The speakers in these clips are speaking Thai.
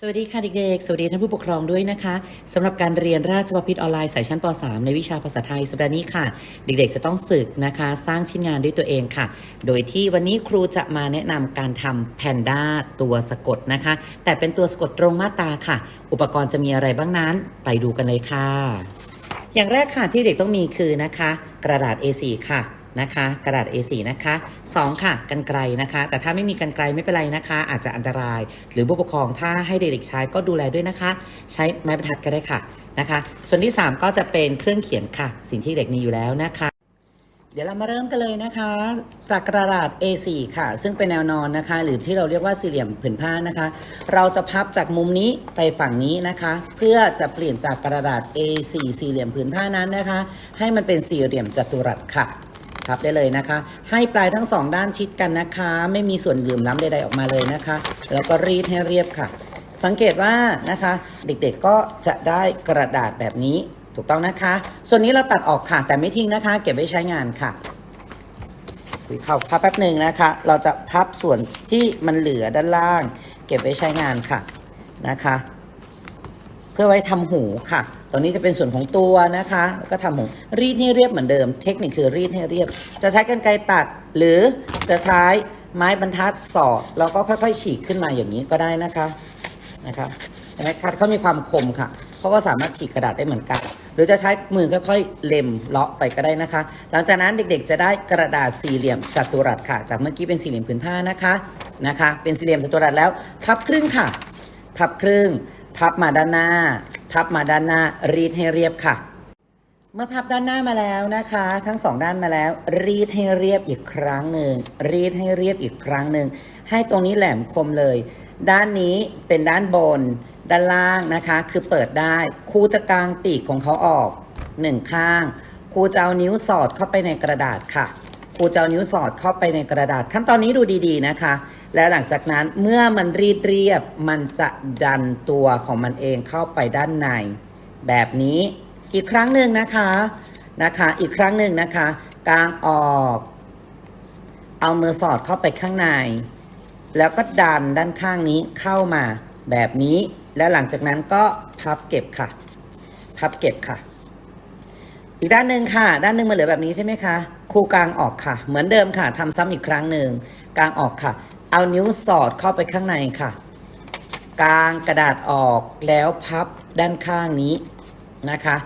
สวัสดีค่ะเด็กๆ สวัสดีท่านผู้ปกครองด้วยนะคะสำหรับการเรียนราชบัณฑิตออนไลน์สายชั้นป .3 ในวิชาภาษาไทยสัปดาห์นี้ค่ะ เด็กๆ จะต้องฝึกนะคะ สร้างชิ้นงานด้วยตัวเองค่ะ โดยที่วันนี้ครูจะมาแนะนำการทำแพนด้าตัวสะกดนะคะ แต่เป็นตัวสะกดตรงมาตาค่ะ อุปกรณ์จะมีอะไรบ้างนั้น ไปดูกันเลยค่ะ อย่างแรกค่ะที่เด็กต้องมีคือนะคะ กระดาษ A4 ค่ะ นะคะ กระดาษ A4 นะคะสองค่ะกันไกลนะคะ แต่ถ้าไม่มีกันไกลไม่เป็นไรนะคะ อาจจะอันตราย หรือผู้ปกครองถ้าให้เด็กๆใช้ก็ดูแลด้วยนะคะ ใช้ไม้บรรทัดก็ได้ค่ะนะคะ ส่วนที่ 3 ก็จะเป็นเครื่องเขียนค่ะ สิ่งที่เด็กมีอยู่แล้วนะคะเดี๋ยวเรามาเริ่มกันเลยนะคะ จากกระดาษ A4 ค่ะ ซึ่งเป็นแนวนอนนะคะ หรือที่เราเรียกว่าสี่เหลี่ยมผืนผ้านะคะ เราจะพับจากมุมนี้ไปฝั่งนี้นะคะ เพื่อจะเปลี่ยนจากกระดาษ A4 สี่เหลี่ยมผืนผ้านั้นนะคะ ให้มันเป็นสี่เหลี่ยมจัตุรัสค่ะ พับได้เลยนะคะ ให้ปลายทั้งสองด้านชิดกันนะคะ ไม่มีส่วนเหลื่อมล้ำใดๆออกมาเลยนะคะ แล้วก็รีดให้เรียบค่ะ สังเกตว่านะคะ เด็กๆก็จะได้กระดาษแบบนี้ถูกต้องนะคะ ส่วนนี้เราตัดออกค่ะแต่ไม่ทิ้งนะคะ เก็บไว้ใช้งานค่ะคุยเข้าพับแป๊บหนึ่งนะคะ เราจะพับส่วนที่มันเหลือด้านล่าง เก็บไว้ใช้งานค่ะนะคะ เพื่อไว้ทำหูค่ะ ตรงนี้จะเป็นส่วนของตัวนะคะแล้วก็ทำหูรีดให้เรียบเหมือนเดิม เทคนิคคือรีดให้เรียบ จะใช้กรรไกรตัด หรือจะใช้ไม้บรรทัดสอดแล้วก็ค่อยๆ ฉีกขึ้นมาอย่างนี้ก็ได้นะคะนะคะไม้คัดเขามีความคมค่ะ เพราะว่าสามารถฉีกกระดาษได้เหมือนกัน หรือจะใช้มือค่อยๆเล็มเลาะไปก็ได้นะคะ หลังจากนั้นเด็กๆ จะได้กระดาษสี่เหลี่ยมจัตุรัสค่ะ จากเมื่อกี้เป็นสี่เหลี่ยมผืนผ้านะคะนะคะ เป็นสี่เหลี่ยมจัตุรัสแล้วพับครึ่งค่ะ พับครึ่ง พับมาด้านหน้า พับมาด้านหน้า รีดให้เรียบค่ะ เมื่อพับด้านหน้ามาแล้วนะคะ ทั้งสองด้านมาแล้ว รีดให้เรียบอีกครั้งหนึ่งรีดให้เรียบอีกครั้งหนึ่งให้ตรงนี้แหลมคมเลย ด้านนี้เป็นด้านบน ด้านล่างนะคะ คือเปิดได้ครูจะกางปีกของเขาออกหนึ่งข้างครูจะเอานิ้วสอดเข้าไปในกระดาษค่ะครูจะเอานิ้วสอดเข้าไปในกระดาษ ขั้นตอนนี้ดูดีๆนะคะ แล้วหลังจากนั้นเมื่อมันรีดเรียบมันจะดันตัวของมันเองเข้าไปด้านใน แบบนี้อีกครั้งหนึ่งนะคะนะคะ อีกครั้งหนึ่งนะคะกางออก เอามือสอดเข้าไปข้างใน แล้วก็ดันด้านข้างนี้เข้ามาแบบนี้ แล้วหลังจากนั้นก็พับเก็บค่ะ พับเก็บค่ะ อีกด้านหนึ่งค่ะ ด้านหนึ่งมันเหลือแบบนี้ใช่ไหมคะครูกลางออกค่ะ เหมือนเดิมค่ะทำซ้ำอีกครั้งหนึ่งกลางออกค่ะ เอานิ้วสอดเข้าไปข้างในค่ะ กางกระดาษออกแล้วพับด้านข้างนี้นะคะ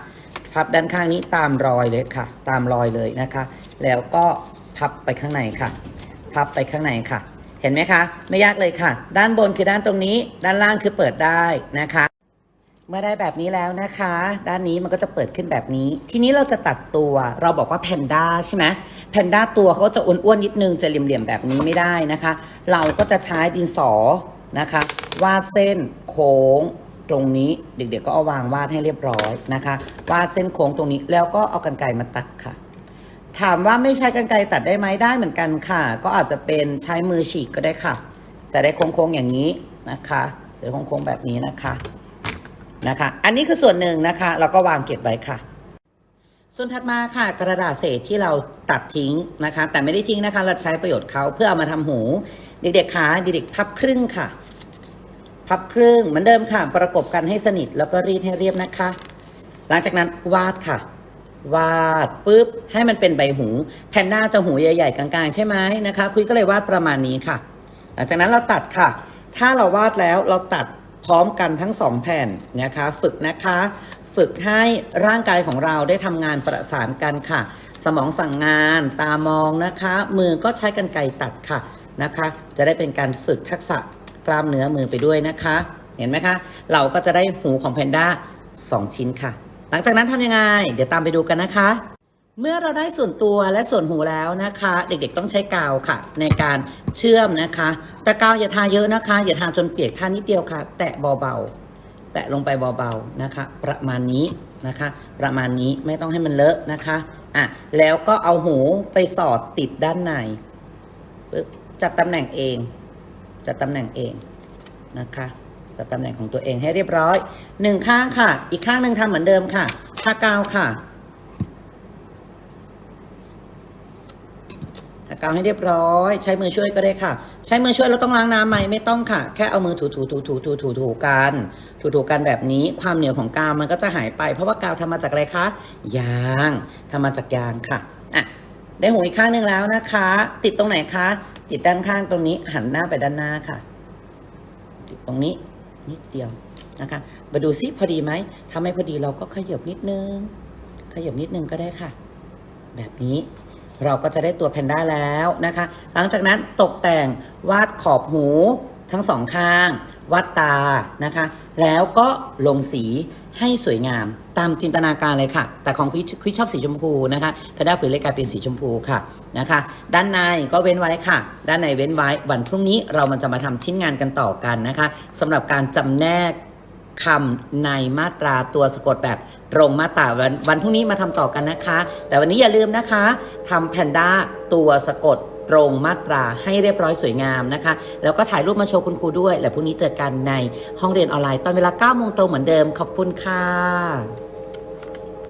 พับด้านข้างนี้ตามรอยเลยค่ะ ตามรอยเลยนะคะ แล้วก็พับไปข้างในค่ะ พับไปข้างในค่ะ เห็นไหมคะ ไม่ยากเลยค่ะ ด้านบนคือด้านตรงนี้ ด้านล่างคือเปิดได้นะคะ เมื่อได้แบบนี้แล้วนะคะ ด้านนี้มันก็จะเปิดขึ้นแบบนี้ ทีนี้เราจะตัดตัว เราบอกว่าแพนด้าใช่ไหม แพนด้าตัวเขาจะอ้วนๆนิดนึงจะเหลี่ยมๆแบบนี้ไม่ได้นะคะ เราก็จะใช้ดินสอนะคะ วาดเส้นโค้งตรงนี้เด็กๆก็เอาวางวาดให้เรียบร้อยนะคะ วาดเส้นโค้งตรงนี้แล้วก็เอากรรไกรมาตัดค่ะ ถามว่าไม่ใช้กรรไกรตัดได้ไหมได้เหมือนกันค่ะ ก็อาจจะเป็นใช้มือฉีกก็ได้ค่ะ จะได้โค้งๆอย่างนี้นะคะจะโค้งๆแบบนี้นะคะนะคะ อันนี้คือส่วนหนึ่งนะคะ เราก็วางเก็บไว้ค่ะ ส่วนถัดมาค่ะกระดาษเศษที่เราตัดทิ้งนะคะ แต่ไม่ได้ทิ้งนะคะ เราใช้ประโยชน์เขาเพื่อเอามาทำหู เด็กๆขาเด็กๆพับครึ่งค่ะ พับครึ่งเหมือนเดิมค่ะประกบกันให้สนิทแล้วก็รีดให้เรียบนะคะ หลังจากนั้นวาดค่ะ วาดปุ๊บให้มันเป็นใบหู แผ่นหน้าจะหูใหญ่ๆกลางๆ ใช่ไหมนะคะ คุยก็เลยวาดประมาณนี้ค่ะ หลังจากนั้นเราตัดค่ะ ถ้าเราวาดแล้วเราตัดพร้อมกันทั้งสองแผ่นนะคะ ฝึกนะคะ ฝึกให้ร่างกายของเราได้ทำงานประสานกันค่ะ สมองสั่งงานตามองนะคะ มือก็ใช้กันไกรตัดค่ะนะคะ จะได้เป็นการฝึกทักษะกล้ามเนื้อมือไปด้วยนะคะ เห็นไหมคะ เราก็จะได้หูของแพนด้าสองชิ้นค่ะ หลังจากนั้นทำยังไง เดี๋ยวตามไปดูกันนะคะ เมื่อเราได้ส่วนตัวและส่วนหูแล้วนะคะ เด็กๆต้องใช้กาวค่ะ ในการเชื่อมนะคะ แต่กาวอย่าทาเยอะนะคะ อย่าทาจนเปียกทานิดเดียวค่ะ แตะเบาๆ แตะลงไปเบาๆนะคะ ประมาณนี้นะคะ ประมาณนี้ไม่ต้องให้มันเลอะนะคะอะแล้วก็เอาหูไปสอดติดด้านในปึ๊บจัดตำแหน่งเอง จัดตำแหน่งเองนะคะจัดตำแหน่งของตัวเองให้เรียบร้อยหนึ่งข้างค่ะ อีกข้างหนึ่งทำเหมือนเดิมค่ะทากาวค่ะ ทา กาวให้เรียบร้อย ใช้มือช่วยก็ได้ค่ะ ใช้มือช่วยเราต้องล้างน้ำไหมไม่ต้องค่ะ แค่เอามือถูถูถูถูถูถูถูกันถูถูกันแบบนี้ความเหนียวของกาวมันก็จะหายไป เพราะว่ากาวทำมาจากอะไรคะยางทำมาจากยางค่ะอะได้หูอีกข้างหนึ่งแล้วนะคะ ติดตรงไหนคะ ติดด้านข้างตรงนี้หันหน้าไปด้านหน้าค่ะ ติดตรงนี้นิดเดียวนะคะมาดูซิพอดีไหมถ้าไม่พอดีเราก็ขยับนิดนึงขยับนิดนึงก็ได้ค่ะ แบบนี้ เราก็จะได้ตัวแพนด้าแล้วนะคะ หลังจากนั้นตกแต่งวาดขอบหูทั้งสองข้าง วาดตานะคะ แล้วก็ลงสีให้สวยงามตามจินตนาการเลยค่ะ แต่ของคุยชอบสีชมพูนะคะแพนด้าคุยเลยกลายเป็นสีชมพูค่ะนะคะ ด้านในก็เว้นไว้ค่ะ ด้านในเว้นไว้วันพรุ่งนี้เรามันจะมาทำชิ้นงานกันต่อกันนะคะสำหรับการจำแนก คำในมาตราตัวสะกดแบบตรงมาตราวันวันพรุ่งนี้มาทำต่อกันนะคะ แต่วันนี้อย่าลืมนะคะทำแพนด้าตัวสะกดตรงมาตราให้เรียบร้อยสวยงามนะคะ แล้วก็ถ่ายรูปมาโชว์คุณครูด้วย และพรุ่งนี้เจอกันในห้องเรียนออนไลน์ตอนเวลา9โมงตรงเหมือนเดิม ขอบคุณค่ะ